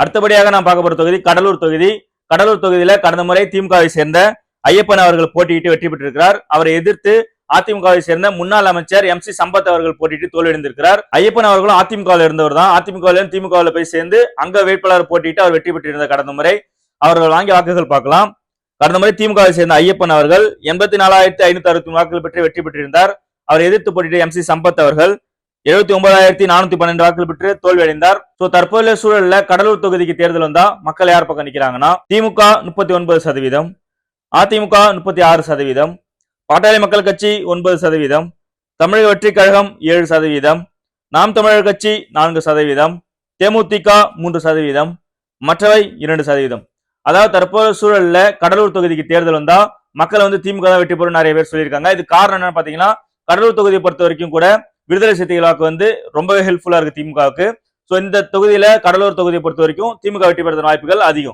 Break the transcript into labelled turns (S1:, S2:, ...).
S1: அடுத்தபடியாக நான் பார்க்க போற தொகுதி கடலூர் தொகுதி. கடலூர் தொகுதியில கடந்த முறை திமுகவை சேர்ந்த ஐயப்பன் அவர்கள் போட்டியிட்டு வெற்றி பெற்றிருக்கிறார். அவரை எதிர்த்து அதிமுகவை சேர்ந்த முன்னாள் அமைச்சர் எம் சி சம்பத் அவர்கள் போட்டிட்டு தோல்வியடைந்திருக்கிறார். ஐயப்பன் அவர்களும் அதிமுகவில் இருந்தவர் தான். அதிமுகவிலும் திமுகவில் போய் சேர்ந்து அங்க வேட்பாளர் போட்டிட்டு அவர் வெற்றி பெற்றிருந்த கடந்த முறை. அவர்கள் வாங்கிய வாக்குகள் பார்க்கலாம். கடந்த முறை திமுகவை சேர்ந்த ஐயப்பன் அவர்கள் எண்பத்தி நாலாயிரத்தி ஐநூத்தி அறுபத்தி வாக்குகள் பெற்று வெற்றி பெற்றிருந்தார். அவர் எதிர்த்து போட்டிட்டு எம் சி சம்பத் அவர்கள் எழுபத்தி ஒன்பதாயிரத்தி நானூத்தி பன்னெண்டு வாக்குகள் பெற்று தோல்வியடைந்தார். சோ தற்போதைய சூழல்ல கடலூர் தொகுதிக்கு தேர்தல் வந்தா மக்கள் யார் பக்கம் நிக்கிறாங்கன்னா திமுக முப்பத்தி ஒன்பது சதவீதம் அதிமுக முப்பத்தி ஆறு சதவீதம் பாட்டாளி மக்கள் கட்சி ஒன்பது சதவீதம் தமிழக வெற்றிக் கழகம் ஏழு சதவீதம் நாம் தமிழர் கட்சி நான்கு சதவீதம் தேமுதிக மூன்று சதவீதம் மற்றவை இரண்டு சதவீதம். அதாவது தற்போது சூழல்ல கடலூர் தொகுதிக்கு தேர்தல் வந்தா மக்கள் வந்து திமுக தான் வெற்றி பெறும் நிறைய பேர் சொல்லியிருக்காங்க. இது காரணம் என்னன்னு பாத்தீங்கன்னா கடலூர் தொகுதியை பொறுத்த வரைக்கும் கூட விடுதலை சிறுத்தைகளாக்கு வந்து ரொம்பவே ஹெல்ப்ஃபுல்லா இருக்கு திமுகவுக்கு. ஸோ இந்த தொகுதியில கடலூர் தொகுதியை பொறுத்த வரைக்கும் திமுக வெற்றி பெறுவதன் வாய்ப்புகள் அதிகம்.